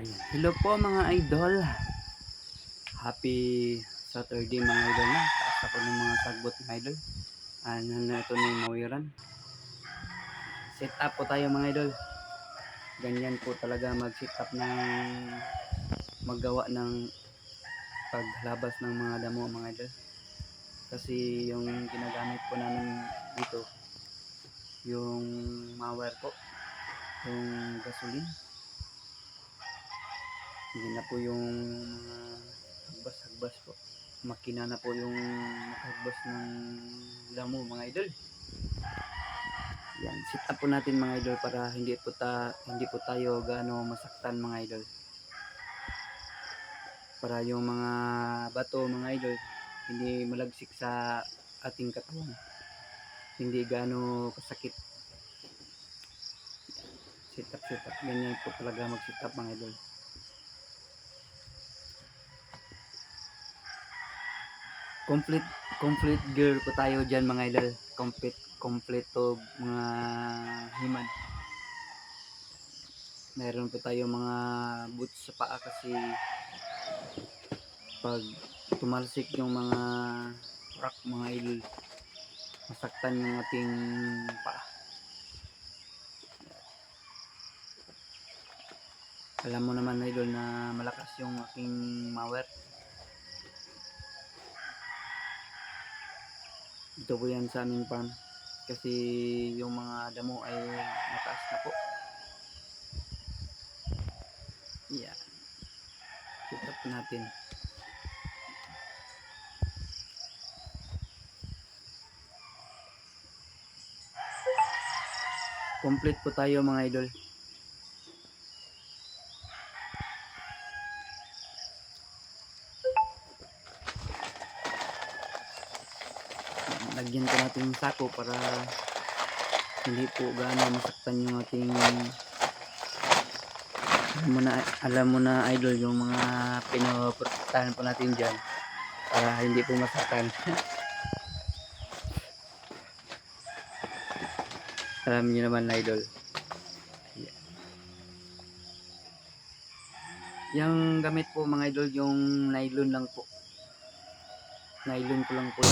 Ayan. Hello po mga idol. Happy Saturday mga idol na. Taas ako ng mga sagbot mga idol. Ano na ito yung mawiran. Set up po tayo mga idol. Ganyan po talaga mag set up ng maggawa ng paghalabas ng mga damo mga idol. Kasi yung ginagamit po namin dito yung mower po yung gasoline hindi na po yung mga hagbas-hagbas po. Makina na po yung hagbas ng damo mga idol. Yan, sit up po natin mga idol para hindi po ta hindi po tayo gaano masaktan mga idol. Para yung mga bato mga idol hindi malagsik sa ating katawan. Hindi gaano kasakit. Sit up, sit up. Ganyan po talaga mag-sit up mga idol. Complete complete gear po tayo diyan mga idol. Complete complete to mga himan meron po tayo mga boots sa paa kasi pag tumalsik yung mga rock mga idol masaktan yung ating paa. Alam mo naman idol na malakas yung aking mower Ito po yan sa aming farm. Kasi yung mga damo ay mataas na po. Yeah. Set up natin. Complete po tayo mga idol. Lagyan ko natin yung sako para hindi po gaano masaktan yung ating alam mo na, alam mo na idol yung mga pinoprotektahan po natin dyan para hindi po masaktan. Alam niyo naman idol. Yung gamit po mga idol yung nylon lang po nylon ko lang po.